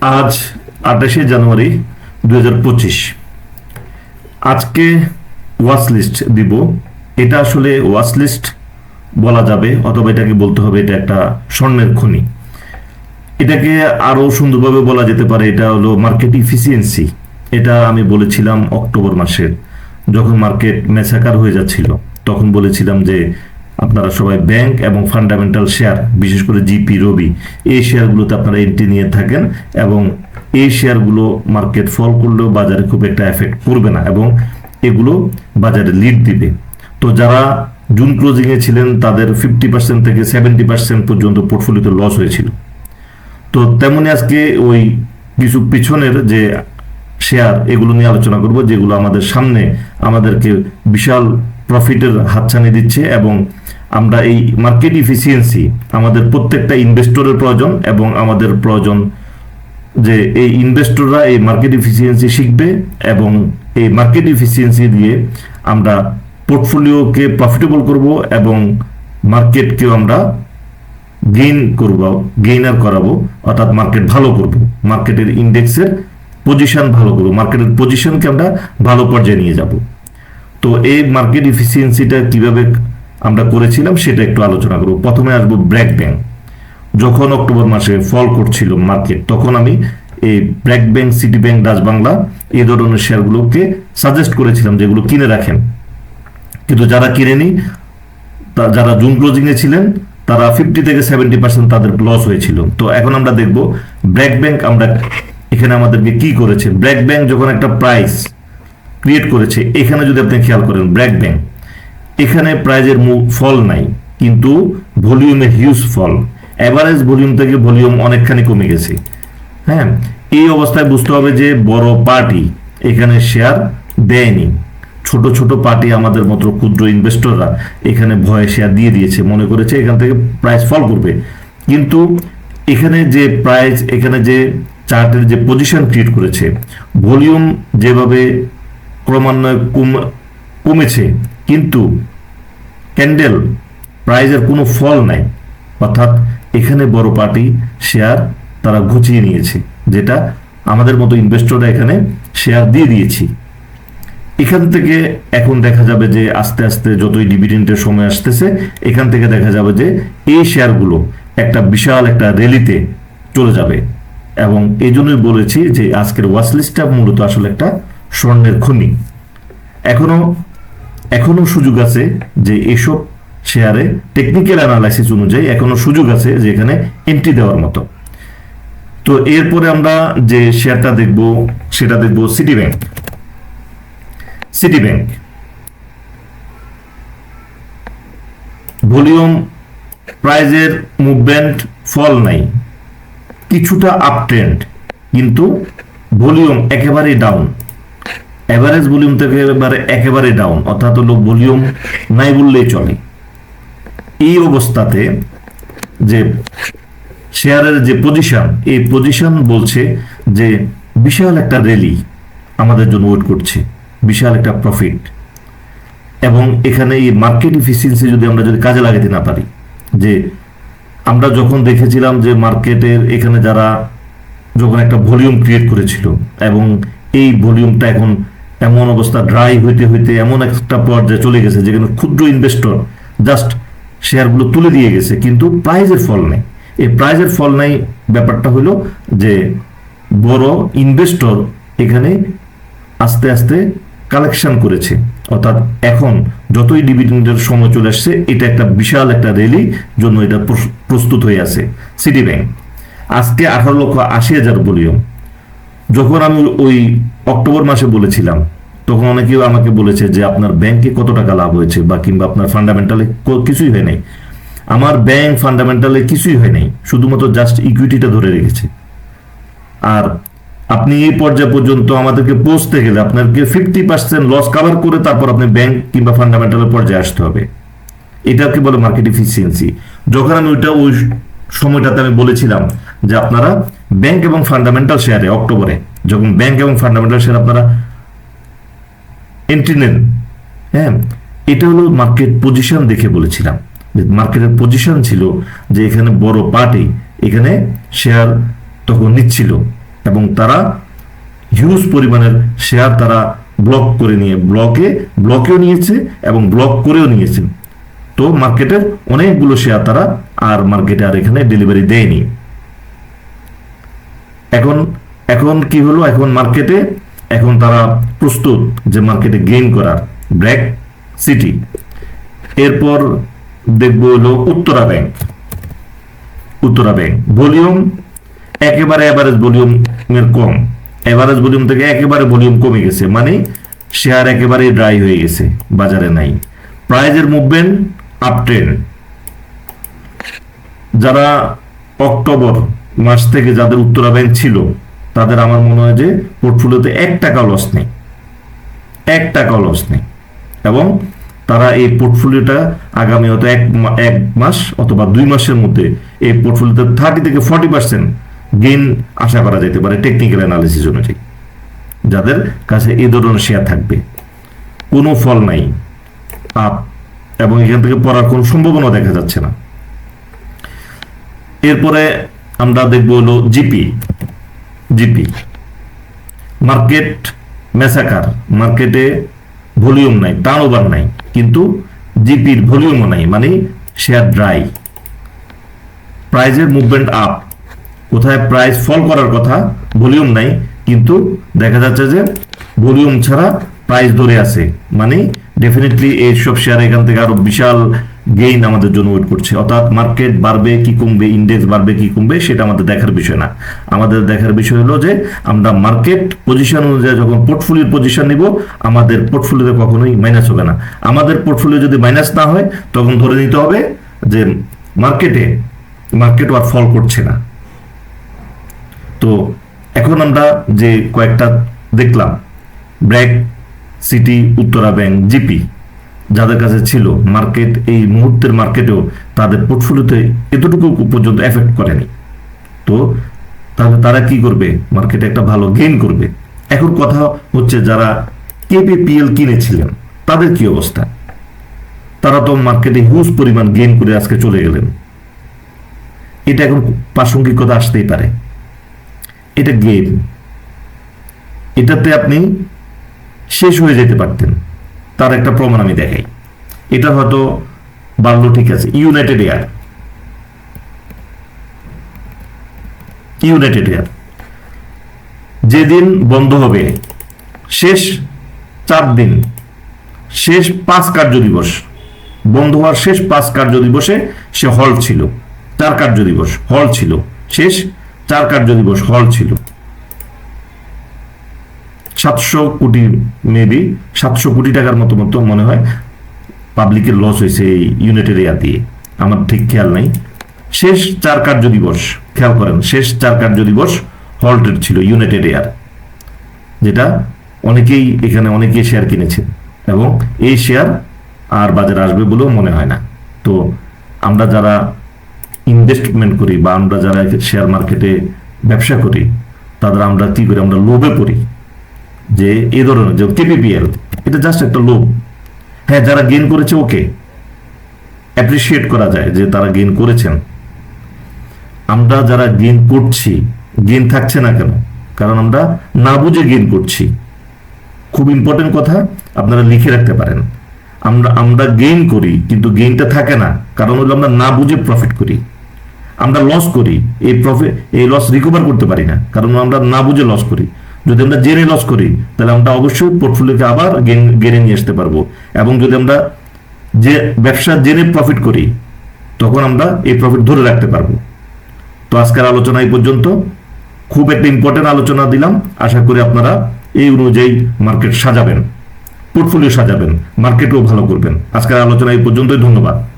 আজ আঠাশে জানুয়ারি দুই আজকে ওয়াচ লিস্ট দিব। এটা আসলে ওয়াচ লিস্ট বলা যাবে, অথবা এটাকে বলতে হবে এটা একটা স্বর্ণের খনি। এটাকে আরও সুন্দরভাবে বলা যেতে পারে, এটা হলো মার্কেট ইফিসিয়েন্সি এটা আমি বলেছিলাম অক্টোবর মাসের, যখন মার্কেট মেসাকার হয়ে যাচ্ছিল, তখন বলেছিলাম যে আপনারা সবাই ব্যাংক এবং ফান্ডামেন্টাল শেয়ার, বিশেষ করে জিপি, রবি, এই শেয়ারগুলোতে আপনারা এন্ট্রি নিয়ে থাকেন এবং এই শেয়ারগুলো মার্কেট ফল করলেও বাজারে খুব একটা এফেক্ট করবে না এবং এগুলো বাজারে লিড দিবে। তো যারা জুন ক্লোজিং এ ছিলেন, তাদের ফিফটি পার্সেন্ট থেকে সেভেন্টি পার্সেন্ট পর্যন্ত পোর্টফোলিওতে লস হয়েছিল। তো তেমনি আজকে ওই কিছু পিছনের যে শেয়ার, এগুলো নিয়ে আলোচনা করব, যেগুলো আমাদের সামনে আমাদেরকে বিশাল প্রফিটের হাতছানি দিচ্ছে এবং আমরা এই মার্কেট ইফিসিয়েন্সি আমাদের প্রত্যেকটা ইনভেস্টরের প্রয়োজন এবং আমাদের প্রয়োজন যে এই ইনভেস্টররা এই মার্কেট ইফিসিয়েন্সি শিখবে এবং এই মার্কেট ইফিসিয়েন্সি দিয়ে আমরা পোর্টফোলিওকে প্রফিটেবল করব এবং মার্কেটকেও আমরা গেইন করব গেইনার করাবো, অর্থাৎ মার্কেট ভালো করব। মার্কেটের ইন্ডেক্সের পজিশন ভালো করব। মার্কেটের পজিশনকে আমরা ভালো পর্যায়ে নিয়ে যাব। তো এই মার্কেট ইফিসিয়েন্সিটা কীভাবে আমরা করেছিলাম সেটা একটু আলোচনা করব। প্রথমে আসব ব্র্যাক ব্যাংক যখন অক্টোবর মাসে ফল করছিল মার্কেট তখন আমি এই BRAC bank City Bank Bangla এই ধরনের শেয়ারগুলোকে সাজেস্ট করেছিলাম যেগুলো কিনে রাখেন। কিন্তু যারা কিনেনি, তা- যারা জুন ক্লোজিং এ ছিলেন, তারা ফিফটি থেকে সেভেন্টি পার্সেন্ট তাদের লস হয়েছিল। তো এখন আমরা দেখব ব্র্যাক ব্যাংক আমরা এখানে আমাদেরকে কি করেছে। ব্র্যাক ব্যাংক যখন একটা প্রাইস ক্রিয়েট করেছে, এখানে যদি আপনি খেয়াল করেন ব্র্যাক ব্যাংক এখানে প্রাইজের ফল নাই, কিন্তু ভলিউমে হিউজ ফল অ্যাভারেজ ভলিউম থেকে ভলিউম অনেকখানি কমে গেছে। হ্যাঁ এই অবস্থায় বুঝতে হবে যে বড় পার্টি এখানে শেয়ার দেয়নি। ছোট ছোট পার্টি আমাদের মতো ক্ষুদ্র ইনভেস্টররা এখানে ভয়ে শেয়ার দিয়ে দিয়েছে, মনে করেছে এখান থেকে প্রাইস ফল করবে। কিন্তু এখানে যে প্রাইস এখানে যে চার্টের যে পজিশন ক্রিয়েট করেছে ভলিউম যেভাবে ক্রমান্বয়ে কম- কমেছে। কিন্তু ক্যান্ডেল প্রাইজের কোনো ফল নাই। অর্থাৎ এখানে বড় পার্টি শেয়ার তারা ঘুচিয়ে নিয়েছে, যেটা আমাদের মতো ইনভেস্টররা এখানে শেয়ার দিয়ে দিয়েছি। এখান থেকে এখন দেখা যাবে যে আস্তে আস্তে যতই ডিভিডেন্টের সময় আসতেছে, এখান থেকে দেখা যাবে যে এই শেয়ারগুলো একটা বিশাল একটা র্যালিতে চলে যাবে। এবং এই জন্যই বলেছি যে আজকের ওয়াচ লিস্টটা মূলত আসলে একটা স্বর্ণের খনি। এখনও এখনও সুযোগ আছে যে এসব শেয়ারে টেকনিক্যাল অ্যানালাইসিস অনুযায়ী এখনও সুযোগ আছে যে এখানে এন্ট্রি দেওয়ার মতো। তো এরপরে আমরা যে শেয়ারটা দেখব, সেটা দেখব City Bank City Bank volume, প্রাইজের মুভমেন্ট ফল নাই। কিছুটা আপ ট্রেন্ড কিন্তু ভলিউম একেবারেই ডাউন এভারেজ ভলিউম থেকে এবারে একেবারে ডাউন অর্থাৎ হলো ভলিউম নাই বললেই চলে। এই অবস্থাতে যে শেয়ারের যে পজিশন এই পজিশন বলছে যে বিশাল একটা র্যালি আমাদের জন্য ওয়েট করছে, বিশাল একটা প্রফিট এবং এখানে এই মার্কেট ইফিসিয়েন্সি যদি আমরা যদি কাজে লাগাতে না পারি, যে আমরা যখন দেখেছিলাম যে মার্কেটের এখানে যারা যখন একটা ভলিউম ক্রিয়েট করেছিল, এবং এই ভলিউমটা এখন এমন অবস্থা ড্রাই হইতে হইতে এমন একটা পর্যায়ে চলে গেছে যেখানে ক্ষুদ্র ইনভেস্টর জাস্ট শেয়ারগুলো তুলে দিয়ে গেছে, কিন্তু প্রাইজের ফল নেই। এই প্রাইজের ফল নাই ব্যাপারটা হলো যে বড় ইনভেস্টর এখানে আস্তে আস্তে কালেকশন করেছে। অর্থাৎ এখন যতই ডিভিডেন্ডের সময় চলে আসছে, এটা একটা বিশাল একটা র্যালি জন্য এটা প্রস- প্রস্তুত হয়ে আছে সিটি ব্যাংক আজকে আঠারো লক্ষ আশি হাজার ভলিউম যখন আমি ওই অক্টোবর মাসে বলেছিলাম। তখন অনেকেও আমাকে বলেছে যে, আপনার ব্যাংকে কত টাকা লাভ হয়েছে? বা, কিংবা আপনার ফান্ডামেন্টালে কিছুই হয় নাই। আমার ব্যাংক ফান্ডামেন্টালে কিছুই হয় নাই। শুধুমাত্র জাস্ট ইকুইটিটা ধরে রেখেছে। আর আপনি এই পর্যায়ে পর্যন্ত আমাদেরকে পৌঁছতে গেলে আপনাকে ফিফটি পার্সেন্ট লস কাভার করে তারপর আপনি ব্যাংক কিংবা ফান্ডামেন্টালের পর্যায়ে আসতে হবে। এটাকে বলে মার্কেট ইফিসিয়েন্সি যখন আমি ওইটা, ওই সময়টাতে আমি বলেছিলাম যে, আপনারা ব্যাংক এবং ফান্ডামেন্টাল শেয়ারে অক্টোবরে যখন ব্যাংক এবং ফান্ডামেন্টাল শেয়ার আপনারা এন্ট্রি নেন হ্যাঁ এটা হলো মার্কেট পজিশন দেখে বলেছিলাম। মার্কেটের পজিশন ছিল যে এখানে বড় পার্টি এখানে শেয়ার তখন নিচ্ছিল এবং তারা হিউজ পরিমাণের শেয়ার তারা ব্লক করে নিয়ে ব্লকে ব্লকেও নিয়েছে এবং ব্লক করেও নিয়েছে। তো মার্কেটের অনেকগুলো শেয়ার তারা আর মার্কেটে আর এখানে ডেলিভারি দেয়নি। এখন এখন কি হলো? এখন মার্কেটে এখন তারা প্রস্তুত যে মার্কেটে গেইন করার। ব্র্যাক সিটি এরপর দেখব হলো Uttara bank Uttara bank volume একেবারে অ্যাভারেজ ভলিউমের কম। অ্যাভারেজ ভলিউম থেকে একেবারে ভলিউম কমে গেছে। মানে শেয়ার একেবারে ড্রাই হয়ে গেছে, বাজারে নাই। প্রাইজের মুভমেন্ট আপ ট্রেন্ড যারা অক্টোবর মাস থেকে যাদের উত্তরা ব্যাংক ছিল তাদের আমার মনে হয় যে পোর্টফোলিওতে এক টাকা লস নেই। এক টাকা লস নেই। এবং তারা এই পোর্টফোলিওটা আগামী হয়তো এক এক মাস অথবা দুই মাসের মধ্যে এই পোর্টফোলিওতে থার্টি থেকে ফর্টি পার্সেন্ট গেইন আশা করা যেতে পারে টেকনিক্যাল অ্যানালিসিস অনুযায়ী। যাদের কাছে এই ধরনের শেয়ার থাকবে। কোনো ফল নাই। আপ এবং এখান থেকে পড়ার কোনো সম্ভাবনা দেখা যাচ্ছে না। এরপরে আমরা দেখব হলো জিপি জিপি মার্কেট মেসাকার, মার্কেটে ভলিউম নাই টার্ন ওভার নাই, কিন্তু জিপির ভলিউমও নাই মানে শেয়ার ড্রাই। প্রাইজের মুভমেন্ট আপ। কোথায় প্রাইস ফল করার কথা, ভলিউম নাই, কিন্তু দেখা যাচ্ছে যে ভলিউম ছাড়া প্রাইস ধরে আছে। মানে ডেফিনেটলি এইসব শেয়ার এখান থেকে আরও বিশাল গেইন আমাদের জন্য ওয়েট করছে। অর্থাৎ মার্কেট বাড়বে কি কমবে ইন্ডেক্স বাড়বে কি কমবে, সেটা আমাদের দেখার বিষয় না। আমাদের দেখার বিষয় হলো যে, আমরা মার্কেট পজিশন অনুযায়ী যখন পোর্টফোলিওর পজিশন নিব, আমাদের পোর্টফোলিওতে কখনোই মাইনাস হবে না। আমাদের পোর্টফোলিও যদি মাইনাস না হয়, তখন ধরে নিতে হবে যে মার্কেটে মার্কেট আর ফল করছে না। তো এখন আমরা যে কয়েকটা দেখলাম, BRAC City, Uttara bank, GP. যাদের কাছে ছিল মার্কেট, এই মুহূর্তের মার্কেটেও তাদের পোর্টফোলিওতে এতটুকু পর্যন্ত এফেক্ট করেনি। তো তাহলে তারা কি করবে? মার্কেটে একটা ভালো গেইন করবে। এখন কথা হচ্ছে যারা কেপিপিএল কিনেছিলেন, তাদের কি অবস্থা? তারা তো মার্কেটে হিউজ পরিমাণ গেইন করে আজকে চলে গেলেন। এটা এখন প্রাসঙ্গিকতা আসতেই পারে। এটা গেম এটাতে আপনি শেষ হয়ে যেতে পারতেন। তার একটা প্রমাণ আমি দেখাই। এটা হয়তো বাড়লো ঠিক আছে ইউনাইটেড এয়ার ইউনাইটেড এয়ার যেদিন বন্ধ হবে, শেষ চার দিন, শেষ পাঁচ কার্য দিবস বন্ধ হওয়ার শেষ পাঁচ কার্য দিবসে সে হল ছিল। চার কার্য দিবস হল ছিল। শেষ চার কার্য দিবস হল ছিল। সাতশো কোটি মেবি সাতশো কোটি টাকার মতো মতো মনে হয় পাবলিকের লস হয়েছে এই ইউনাইটেড এয়ার দিয়ে। আমার ঠিক খেয়াল নাই। শেষ চার কার্য দিবস, খেয়াল করেন, শেষ চার কার্য দিবস হল্টেড ছিল ইউনাইটেড এয়ার যেটা অনেকেই এখানে অনেকেই শেয়ার কিনেছেন এবং এই শেয়ার আর বাজারে আসবে বলেও মনে হয় না। তো আমরা যারা ইনভেস্টমেন্ট করি বা আমরা যারা শেয়ার মার্কেটে ব্যবসা করি, তাদের আমরা কি করি? আমরা লোভে পড়ি। যে এই ধরনের যে কেপিপিএল এটা জাস্ট একটা লোভ হ্যাঁ যারা গেইন করেছে ওকে অ্যাপ্রিসিয়েট করা যায় যে তারা গেইন করেছেন। আমরা যারা গেইন করছি গেইন থাকছে না কেন? কারণ আমরা না বুঝে গেইন করছি। খুব ইম্পর্টেন্ট কথা, আপনারা লিখে রাখতে পারেন। আমরা আমরা গেইন করি, কিন্তু গেইনটা থাকে না। কারণ হলো আমরা না বুঝে প্রফিট করি। আমরা লস করি, এই প্রফিট এই লস রিকভার করতে পারি না। কারণ আমরা না বুঝে লস করি। যদি আমরা জেনে লস করি, তাহলে আমরা অবশ্যই পোর্টফোলিওকে আবার গেন নিয়ে আসতে পারব। এবং যদি আমরা যে ব্যবসা জেনে প্রফিট করি, তখন আমরা এই প্রফিট ধরে রাখতে পারব। তো আজকের আলোচনা এই পর্যন্ত। খুব একটা ইম্পর্টেন্ট আলোচনা দিলাম। আশা করি আপনারা এই অনুযায়ী মার্কেট সাজাবেন। পোর্টফোলিও সাজাবেন। মার্কেটও ভালো করবেন। আজকের আলোচনা এই পর্যন্তই। ধন্যবাদ।